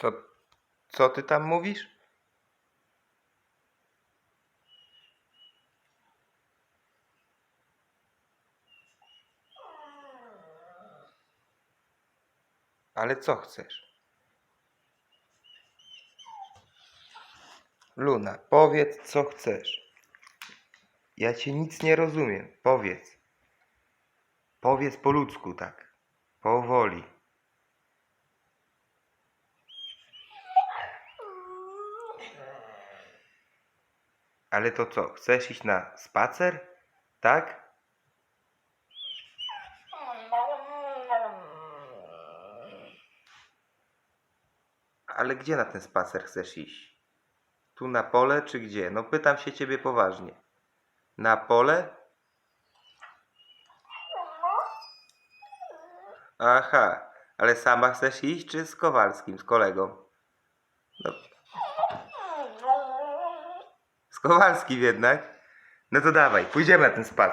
Co, co ty tam mówisz? Ale co chcesz? Luna, powiedz co chcesz. Ja cię nic nie rozumiem. Powiedz. Powiedz po ludzku tak. Powoli. Ale to co? Chcesz iść na spacer? Tak? Ale gdzie na ten spacer chcesz iść? Tu na pole czy gdzie? No pytam się ciebie poważnie. Na pole? Aha, ale sama chcesz iść czy z Kowalskim, z kolegą? No, z Kowalskim jednak? No to dawaj, pójdziemy na ten spacer.